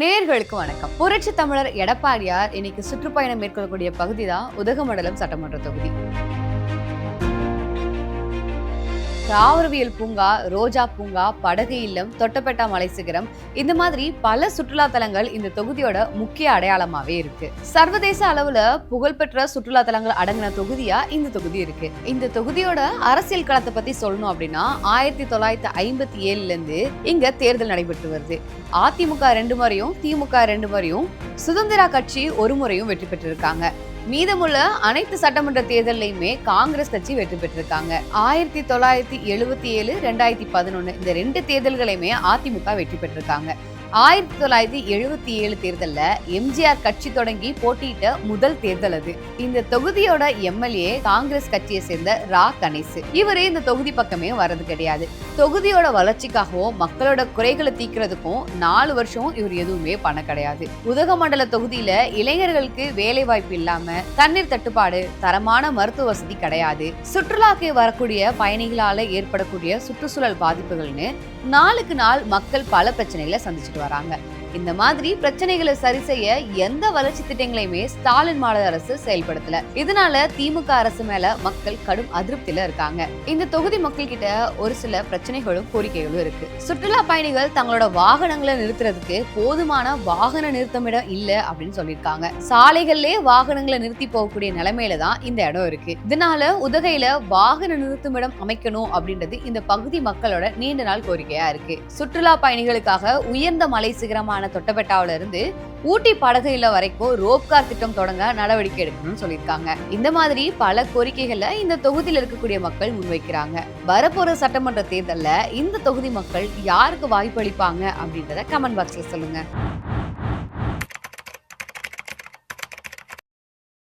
நேர்களுக்கு வணக்கம். புரட்சி தமிழர் எடப்பாடியார் இன்னைக்கு சுற்றுப்பயணம் மேற்கொள்ளக்கூடிய பகுதி தான் உதகமண்டலம் சட்டமன்ற தொகுதி. தாவரவியல் பூங்கா ரோஜா பூங்கா படகு இல்லம் தொட்டப்பட்டா மலை சிகரம் இந்த மாதிரி பல சுற்றுலா தலங்கள் இந்த தொகுதியோட முக்கிய அடையாளமாவே இருக்கு. சர்வதேச அளவுல புகழ்பெற்ற சுற்றுலா தலங்கள் அடங்கின தொகுதியா இந்த தொகுதி இருக்கு. இந்த தொகுதியோட அரசியல் களத்தை பத்தி சொல்லணும் அப்படின்னா ஆயிரத்தி தொள்ளாயிரத்தி ஐம்பத்தி ஏழுல இருந்து இங்க தேர்தல் நடைபெற்று வருது. அதிமுக ரெண்டு முறையும் திமுக ரெண்டு முறையும் சுதந்திரா கட்சி ஒரு முறையும் வெற்றி பெற்றிருக்காங்க. மீதமுள்ள அனைத்து சட்டமன்ற தேர்தலையுமே காங்கிரஸ் கட்சி வெற்றி பெற்றிருக்காங்க. ஆயிரத்தி தொள்ளாயிரத்தி எழுபத்தி ஏழு ரெண்டாயிரத்தி பதினொன்னு இந்த ரெண்டு தேர்தல்களையுமே அதிமுக வெற்றி பெற்றிருக்காங்க. ஆயிரத்தி தொள்ளாயிரத்தி எழுபத்தி ஏழு தேர்தலில் எம்ஜிஆர் கட்சி தொடங்கி போட்டியிட்ட முதல் தேர்தல் அது. இந்த தொகுதியோட எம்எல்ஏ காங்கிரஸ் கட்சியை சேர்ந்த ரா. கணேசு. இவரு இந்த தொகுதி பக்கமே வர்றது கிடையாது. தொகுதியோட வளர்ச்சிக்காகவும் மக்களோட குறைகளை தீக்கிறதுக்கும் நாலு வருஷம் இவர் எதுவுமே பண்ண கிடையாது. உதகமண்டல தொகுதியில இளைஞர்களுக்கு வேலை வாய்ப்பு இல்லாம தண்ணீர் தட்டுப்பாடு தரமான மருத்துவ வசதி கிடையாது. சுற்றுலாக்கு வரக்கூடிய பயணிகளால ஏற்படக்கூடிய சுற்றுச்சூழல் பாதிப்புகள்னு நாளுக்கு நாள் மக்கள் பல பிரச்சனைகளை சந்திச்சுட்டு வராங்க. இந்த மாதிரி பிரச்சனைகளை சரி செய்ய எந்த வளர்ச்சி திட்டங்களையுமே ஸ்டாலின் மாநில அரசு செயல்படுத்தல. இதனால திமுக அரசு மேல மக்கள் கடும் அதிருப்தியில இருக்காங்க. இந்த தொகுதி மக்கள் கிட்ட ஒரு சில பிரச்சனைகளும் கோரிக்கைகளும் இருக்கு. சுற்றுலா பயணிகள் தங்களோட வாகனங்களை நிறுத்துறதுக்கு போதுமான வாகன நிறுத்தமிடம் இல்ல அப்படின்னு சொல்லியிருக்காங்க. சாலைகள்லயே வாகனங்களை நிறுத்தி போகக்கூடிய நிலைமையில தான் இந்த இடம் இருக்கு. இதனால உதகையில வாகன நிறுத்துமிடம் அமைக்கணும் அப்படின்றது இந்த பகுதி மக்களோட நீண்ட நாள் கோரிக்கையா இருக்கு. சுற்றுலா பயணிகளுக்காக உயர்ந்த மலை சிகரமான தொட்டபெட்டாவில இருந்து ஊட்டி படகு இல்ல வரைக்கும் ரோப்கார் திட்டம் தொடங்க நடவடிக்கை எடுக்கணும்னு சொல்லியிருக்காங்க. இந்த மாதிரி பல கோரிக்கைகளை இந்த தொகுதியில் இருக்கக்கூடிய மக்கள் முன்வைக்கிறாங்க. வரப்போற சட்டமன்ற தேர்தல்ல இந்த தொகுதி மக்கள் யாருக்கு வாய்ப்பு அளிப்பாங்க அப்படின்றத கமெண்ட் பாக்ஸ்ல சொல்லுங்க.